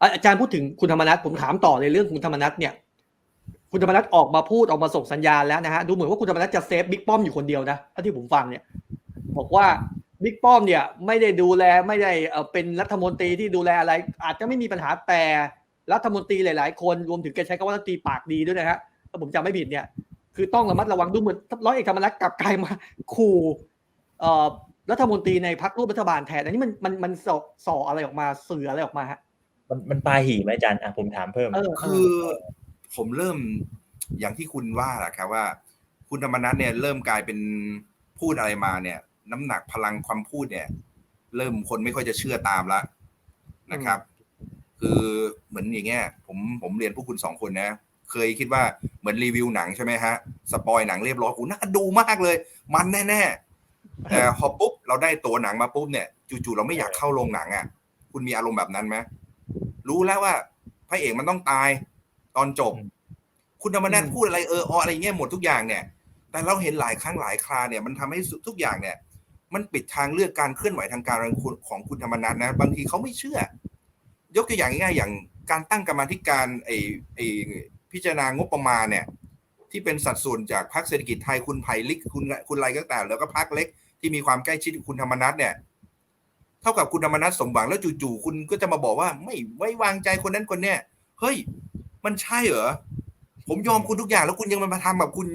อาจารย์พูดถึงคุณธรรมนัฐผมถามต่อเลยเรื่องคุณธรรมนัฐเนี่ย คุณธรรมนัฐออกมาพูดออกมาส่งสัญญาณแล้วนะฮะดูเหมือนว่าคุณธรรมนัฐจะเซฟบิ๊กป้อมอยู่คนเดียวนะถ้าที่ผมฟังเนี่ย บอกว่าบิ๊กป้อมเนี่ยไม่ได้ดูแลไม่ได้เป็นรัฐมนตรีที่ดูแลอะไร อาจจะไม่มีปัญหาแต่รัฐมนตรีหลาย ๆ คนรวมถึงแกใช้คำว่ารัฐมนตรีปากดีด้วยนะฮะถ้าผมจำไม่ผิดเนี่ย คือต้องระมัดระวังดูเหมือนร้อยเอกธรรมนัฐกลับกลายมาขู่รัฐมนตรีในพรรคร่วมรัฐบาลแทนอันนี้มันมันมันส่อส่ออะไรออกมาสื่ออะไรออกมาฮะ มันมันปลาหี่ไหมอาจารย์อะผมถามเพิ่มเออคือผมเริ่มอย่างที่คุณว่าแหละครับว่า คุณธรรมนัฐเนี่ยเริ่มกลายเป็นพูดอะไรมาเนี่ย น้ำหนักพลังความพูดเนี่ย เริ่มคนไม่ค่อยจะเชื่อตามละนะครับ คือเหมือนอย่างเงี้ยผมผมเรียนพวกคุณสองคนนะ เคยคิดว่าเหมือนรีวิวหนังใช่ไหมฮะสปอยหนังเรียบร้อยโอ้น่าดูมากเลย มันแน่ๆแต่พอปุ๊บเราได้ตัวหนังมาปุ๊บเนี่ยจู่ๆเราไม่อยากเข้าโรงหนังอะ คุณมีอารมณ์แบบนั้นไหม รู้แล้วว่าพระเอกมันต้องตายตอนจบอืมคุณธรรมนัฐอืมพูดอะไรเออออะไรเงี้ยหมดทุกอย่างเนี่ย แต่เราเห็นหลายครั้งหลายคราเนี่ยมันทำให้ทุกอย่างเนี่ย มันปิดทางเลือกการเคลื่อนไหวทางการเมืองของคุณธรรมนัฐนะ บางทีเขาไม่เชื่อ ยกตัวอย่างง่ายๆอย่างการตั้งกรรมาธิการไอ้ไอ้พิจารณางบประมาณเนี่ย ที่เป็นสัดส่วนจากพรรคเศรษฐกิจไทยคุณไผ่ลิกคุณคุณไรก็แต่แล้วก็พรรคเล็กที่มีความใกล้ชิดกับคุณธรรมนัฐเนี่ย เท่ากับคุณธรรมนัฐสมหวังแล้วจู่ๆคุณก็จะมาบอกว่า ไม่ไว้วางใจคนนั้นคนเนี้ยเฮ้ย มันใช่เหรอผมยอมคุณทุกอย่างแล้วคุณยังมาทำแบบคุณ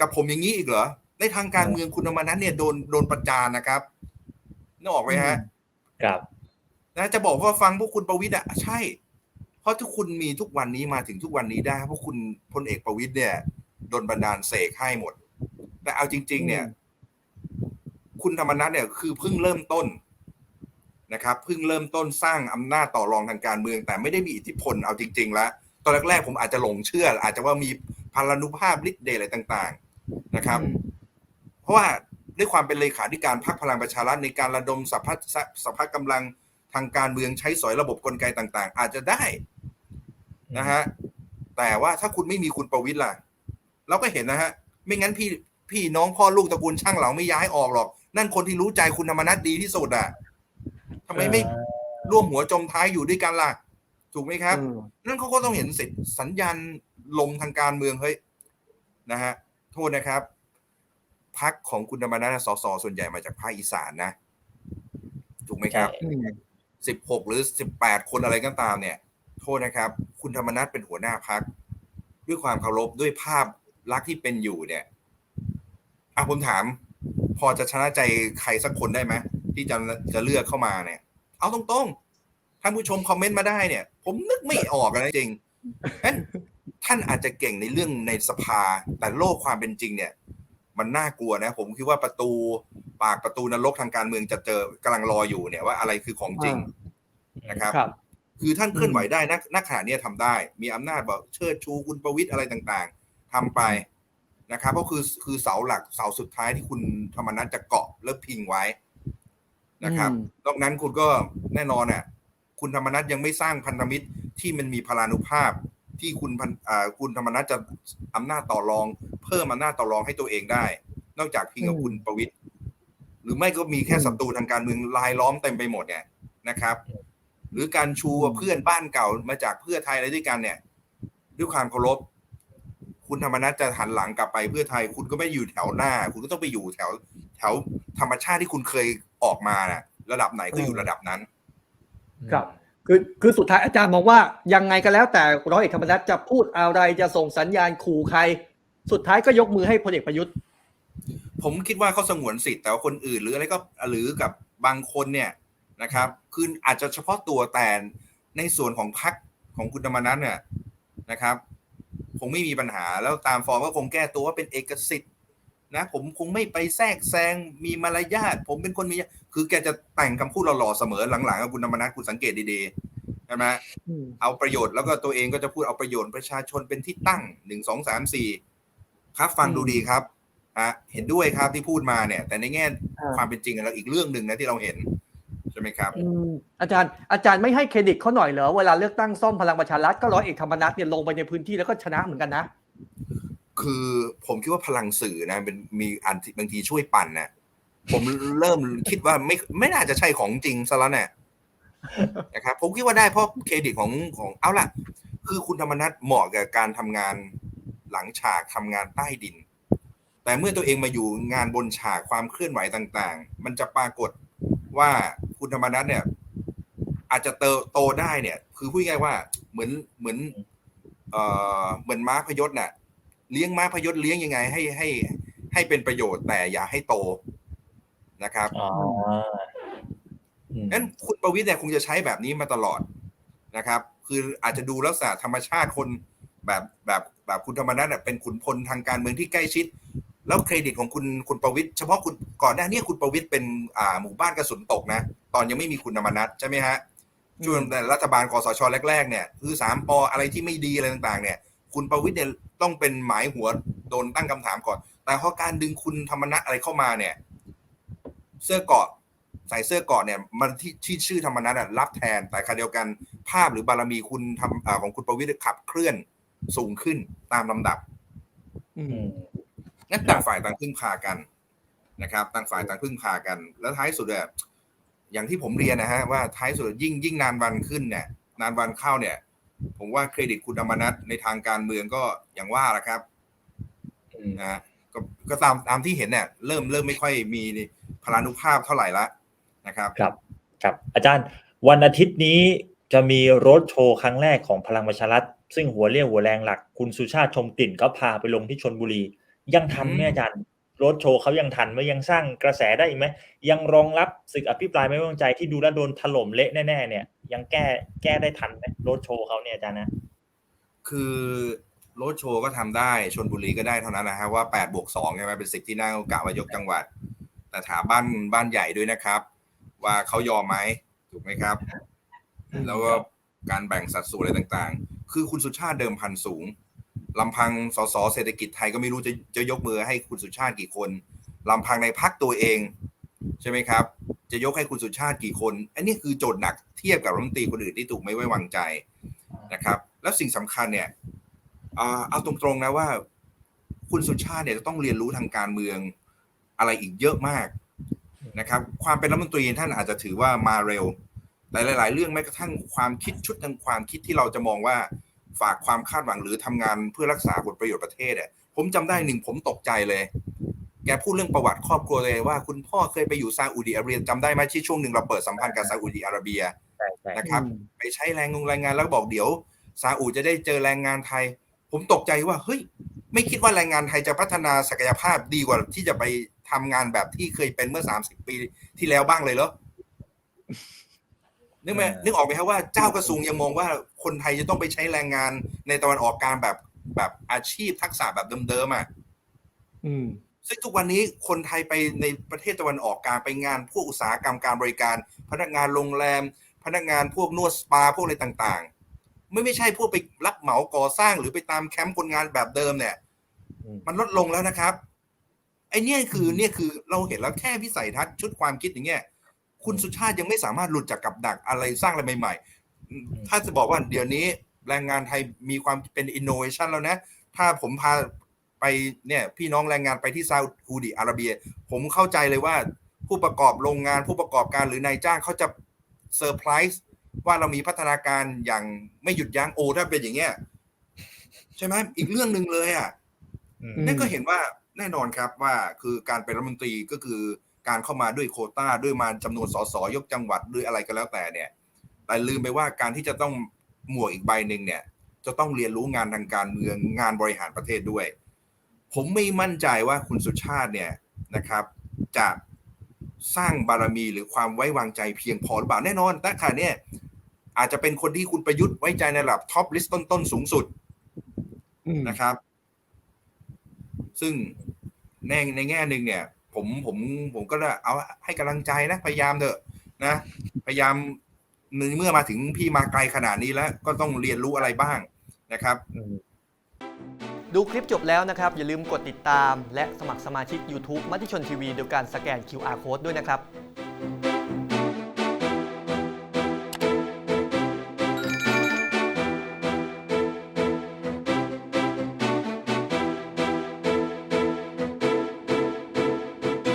กับผมอย่างนี้อีกเหรอในทางการเมืองคุณธรรมนัฐเนี่ยโดนโดนประจานนะครับนึกออกไหมฮะ ครับนะจะบอกว่าฟังพวกคุณประวิทย์อะใช่ เพราะทุกคุณมีทุกวันนี้มาถึงทุกวันนี้ได้เพราะคุณพลเอกประวิทย์เนี่ยโดนบันดาลเสกให้หมด แต่เอาจริง ๆ เนี่ย คุณธรรมนัฐเนี่ยคือเพิ่งเริ่มต้น นะครับเพิ่งเริ่มต้นสร้างอำนาจต่อรองทางการเมือง แต่ไม่ได้มีอิทธิพลเอาจริง ๆ แล้ว ตอนแรกๆผมอาจจะหลงเชื่อ อาจจะว่ามีพลานุภาพฤทธิ์เดชอะไรต่างๆนะครับ เพราะว่าด้วยความเป็นเลขาธิการพรรคพลังประชารัฐในการระดมสัพพะสัพพะกำลังทางการเมืองใช้สอยระบบกลไกต่าง ๆ อาจจะได้นะฮะแต่ว่าถ้าคุณไม่มีคุณประวิตรล่ะ เราก็เห็นนะฮะ ไม่งั้นพี่พี่น้องพ่อลูกตระกูลช่างเหลาไม่ย้ายออกหรอก นั่นคนที่รู้ใจคุณธรรมนัฐดีที่สุดอะ ทำไมไม่ร่วมหัวจมท้ายอยู่ด้วยกันล่ะ ถูกไหมครับอืมนั่นเขาก็ต้องเห็นสิสัญญาณลมทางการเมืองเฮ้ยนะฮะโทษนะครับพักของคุณธรรมนัฐสสส่วนใหญ่มาจากภาคอีสานนะ ถูกไหมครับอืมสิบหกหรือสิบแปดคนอะไรก็ตามเนี่ย โทษนะครับ คุณธรรมนัฐเป็นหัวหน้าพัก ด้วยความเคารพด้วยภาพลักษณ์ที่เป็นอยู่เนี่ยอะผมถาม พอจะชนะใจใครสักคนได้ไหม ที่จะจะเลือกเข้ามาเนี่ย เอาตรงๆท่านผู้ชมคอมเมนต์มาได้เนี่ย ผมนึกไม่ออกนะจริงงั้นท่านอาจจะเก่งในเรื่องในสภา แต่โลกความเป็นจริงเนี่ย มันน่ากลัวนะ ผมคิดว่าประตูปากประตูนรกทางการเมืองจะเจอกำลังรออยู่เนี่ยว่าอะไรคือของจริงนะครับครับคือท่านเคลื่อนไหวได้นักนักขณะเนี้ยทำได้ มีอำนาจบอกเชิดชูคุณประวิตยอะไรต่างๆทำไปนะครับก็คือคือเสาหลักเสาสุดท้ายที่คุณธรรมนัฐจะเกาะและพิงไว้ นะครับอืมนอกนั้นคุณก็แน่นอนน่ะคุณธรรมนัฐยังไม่สร้างพันธมิตรที่มันมีพลานุภาพที่คุณพันอ่าคุณธรรมนัฐจะอำนาจต่อรอง เพิ่มอำนาจต่อรองให้ตัวเองได้ นอกจากพิงกับคุณประวิตยหรือไม่ก็มีแค่ศัตรูทางการเมืองลายล้อมเต็มไปหมดเนี่ยนะครับ หรือการชูว่าเพื่อนบ้านเก่ามาจากเพื่อไทยอะไรด้วยกันเนี่ย ด้วยความเคารพคุณธรรมนัฐจะหันหลังกลับไปเพื่อไทย คุณก็ไม่อยู่แถวหน้า คุณก็ต้องไปอยู่แถว แถวธรรมชาติที่คุณเคย ออกมาน่ะระดับไหนก็อยู่ระดับนั้น ครับ คือคือสุดท้ายอาจารย์มองว่ายังไงก็แล้วแต่ร้อยเอกธรรมนัฐจะพูดอะไรจะส่งสัญญาณขู่ใคร สุดท้ายก็ยกมือให้พลเอกประยุทธ์ ผมคิดว่าเขาสงวนสิทธิ์แต่ว่าคนอื่นหรืออะไรก็หรือกับบางคนเนี่ยนะครับคืออาจจะเฉพาะตัวแต่ในส่วนของพรรคของคุณธรรมนัฐเนี่ยนะครับ คงไม่มีปัญหาแล้วตามฟอร์มก็คงแก้ตัวว่าเป็นเอกสิทธิ์ นะผมคงไม่ไปแทรกแซงมีมารยาทผมเป็นคนมีคือแกจะแต่งคำพูดหล่อๆเสมอหลังๆกับคุณธรรมนัฐคุณสังเกตดีๆใช่ไหมอืมเอาประโยชน์แล้วก็ตัวเองก็จะพูดเอาประโยชน์ประชาชนเป็นที่ตั้งหนึ่งสองสามสี่ครับฟังดูดีครับฮะเห็นด้วยครับที่พูดมาเนี่ย แต่ในแง่อ่าความเป็นจริงแล้วอีกเรื่องหนึ่งนะที่เราเห็นใช่ไหมครับอืมอาจารย์อาจารย์ไม่ให้เครดิตเขาหน่อยเหรอเวลาเลือกตั้งซ่อมพลังประชารัฐก็ร้อยเอกธรรมนัฐเนี่ยลงไปในพื้นที่แล้วก็ชนะเหมือนกันนะ คือผมคิดว่าพลังสื่อนะเป็นมีอันที่บางทีช่วยปั่นนะผมเริ่มคิดว่าไม่ไม่น่าจะใช่ของจริงซะแล้วเนี่ยนะครับผมคิดว่าได้เพราะเครดิตของของเอาล่ะ คือคุณธรรมนัฐเหมาะกับการทำงานหลังฉากทำงานใต้ดิน แต่เมื่อตัวเองมาอยู่งานบนฉากความเคลื่อนไหวต่าง ๆ มันจะปรากฏว่าคุณธรรมนัฐเนี่ย อาจจะเติโตได้เนี่ย คือพูดง่ายว่าเหมือนเหมือน เอ่อเหมือนม้าพยศน่ะ เลี้ยงม้าพยศเลี้ยงยังไง ให้ให้ ให้เป็นประโยชน์แต่อย่าให้โตนะครับอ๋ออืมงั้นคุณประวิทย์เนี่ยคงจะใช้แบบนี้มาตลอดนะครับ คืออาจจะดูลักษณะธรรมชาติคนแบบแบบแบบคุณธรรมนัฐเนี่ยเป็นขุนพลทางการเมืองที่ใกล้ชิด แล้วเครดิตของคุณคุณประวิทย์เฉพาะคุณก่อนหน้านี้คุณประวิทย์เป็นอ่าหมู่บ้านกระสุนตกนะ ตอนยังไม่มีคุณธรรมนัฐใช่ไหมฮะช่วงแต่รัฐบาลคอสชแรกๆเนี่ยคือสามปออะไรที่ไม่ดีอะไรต่าง ๆ เนี่ย คุณประวิทย์เนี่ยต้องเป็นหมายหัวโดนตั้งคำถามก่อน แต่พอการดึงคุณธรรมนัฐอะไรเข้ามาเนี่ย เสื้อเกราะใส่เสื้อเกราะเนี่ยมันที่ที่ชื่อธรรมนัฐอะรับแทนแต่ขณะเดียวกันภาพหรือบารมีคุณทำอาของคุณประวิทย์ขับเคลื่อนสูงขึ้นตามลำดับอือืมมงั้นต่างฝ่ายต่างพึ่งพากันนะครับ ต่างฝ่ายต่างพึ่งพากัน แล้วท้ายสุดเนี่ยอย่างที่ผมเรียนนะฮะว่าท้ายสุดยิ่งยิ่งนานวันขึ้นเนี่ย นานวันเข้าเนี่ย ผมว่าเครดิตคุณธรรมนัฐในทางการเมืองก็อย่างว่าละครับอืมนะฮะก็ก็ตามตามที่เห็นเนี่ยเริ่มเริ่มไม่ค่อยมีพลานุภาพเท่าไหร่ละนะครับครับครับ อาจารย์วันอาทิตย์นี้จะมีรถโชว์ครั้งแรกของพลังประชารัฐ ซึ่งหัวเรี่ยวหัวแรงหลัก คุณสุชาติชมกลิ่นก็พาไปลงที่ชนบุรี ยังทันไหมอืมอาจารย์ รถโชว์เขายังทันไหมยังสร้างกระแสได้อีกไหมยังรองรับศึกอภิปรายไม่ไว้วางใจที่ดูแลโดนถล่มเละแน่ๆเนี่ย ยังแก้แก้ได้ทันไหมรถโชว์เขาเนี่ยอาจารย์นะ คือรถโชว์ก็ทำได้ชนบุรีก็ได้เท่านั้นนะฮะว่า8บวก2ใช่ไหมเป็นสิบที่นั่งกะว่ายกจังหวัด แต่ถามบ้านบ้านใหญ่ด้วยนะครับ ว่าเขายอมไหมถูกไหมครับ แล้วก็การแบ่งสัดส่วนอะไรต่างๆ คือคุณสุชาติเดิมพันสูง ลำพังสสเศรษฐกิจไทยก็ไม่รู้จะจะยกมือให้คุณสุชาติกี่คนลำพังในพักตัวเองใช่ไหมครับ จะยกให้คุณสุชาติกี่คน อันนี้คือโจทย์หนักเทียบกับรัฐมนตรีคนอื่นที่ถูกไม่ไว้วางใจนะครับ แล้วสิ่งสำคัญเนี่ยเอาตรงๆนะว่า คุณสุชาติเนี่ยจะต้องเรียนรู้ทางการเมืองอะไรอีกเยอะมากนะครับ ความเป็นรัฐมนตรีท่านอาจจะถือว่ามาเร็วหลายๆเรื่องแม้กระทั่งความคิดชุดทางความคิดที่เราจะมองว่า ฝากความคาดหวังหรือทำงานเพื่อรักษาผลประโยชน์ประเทศเนี่ยผมจำได้หนึ่งผมตกใจเลย แกพูดเรื่องประวัติครอบครัวเลยว่าคุณพ่อเคยไปอยู่ซาอุดิอาระเบียจำได้ไหมที่ช่วงหนึ่งเราเปิดสัมพันธ์กับซาอุดิอาระเบียใช่ใช่นะครับ ไปใช้แรงงงแรงงานแล้วก็บอกเดี๋ยวซาอุจะได้เจอแรงงานไทย ผมตกใจว่าเฮ้ยไม่คิดว่าแรงงานไทยจะพัฒนาศักยภาพดีกว่าที่จะไปทำงานแบบที่เคยเป็นเมื่อ30ปีที่แล้วบ้างเลยเหรอ นึกไหมนึกออกไหมครับว่าเจ้ากระทรวงยังมองว่าคนไทยจะต้องไปใช้แรงงานในตะวันออกกลางแบบแบบอาชีพทักษะแบบเดิมๆอะอืมซึ่งทุกวันนี้คนไทยไปในประเทศตะวันออกกลางไปงานพวกอุตสาหกรรมการบริการ พนักงานโรงแรม พนักงานพวกนวดสปาพวกอะไรต่างๆ ไม่ไม่ใช่พวกไปรับเหมาก่อสร้างหรือไปตามแคมป์คนงานแบบเดิมเนี่ยอืมมันลดลงแล้วนะครับไอ้เนี่ยคือเนี่ยคือเราเห็นแล้วแค่วิสัยทัศน์ชุดความคิดอย่างเงี้ย คุณสุชาติยังไม่สามารถหลุดจากกับดักอะไรสร้างอะไรใหม่ ๆ ถ้าจะบอกว่าเดี๋ยวนี้แรงงานไทยมีความเป็นอินโนเวชันแล้วนะ ถ้าผมพาไปเนี่ยพี่น้องแรงงานไปที่ซาอุดิอาระเบีย ผมเข้าใจเลยว่าผู้ประกอบโรงงานผู้ประกอบการหรือนายจ้างเขาจะเซอร์ไพรส์ว่าเรามีพัฒนาการอย่างไม่หยุดยั้งโอ้ถ้าเป็นอย่างเงี้ยใช่ไหมอีกเรื่องหนึ่งเลยอะอืมอืมนั่นก็เห็นว่าแน่นอนครับว่าคือการเป็นรัฐมนตรีก็คือ การเข้ามาด้วยโควต้าด้วยมาจำนวนสสยกจังหวัดด้วยอะไรก็แล้วแต่เนี่ยแต่ลืมไปว่าการที่จะต้องหมวกอีกใบหนึ่งเนี่ย จะต้องเรียนรู้งานทางการเมืองงานบริหารประเทศด้วย ผมไม่มั่นใจว่าคุณสุชาติเนี่ยนะครับ จะสร้างบารมีหรือความไว้วางใจเพียงพอหรือเปล่าแน่นอนแต่ค่ะเนี่ยอาจจะเป็นคนที่คุณประยุทธ์ไว้ใจในระดับท็อปลิสต์ต้นๆสูงสุดอืมนะครับ ซึ่งในในแง่หนึ่งเนี่ย ผมผมผมก็ได้เอาให้กำลังใจนะพยายามเถอะนะ พยายามเมื่อมาถึงพี่มาไกลขนาดนี้แล้ว ก็ต้องเรียนรู้อะไรบ้างนะครับอืมดูคลิปจบแล้วนะครับ อย่าลืมกดติดตาม และสมัครสมาชิก YouTube มติชนทีวีโดยการสแกน QR Code ด้วยนะครับ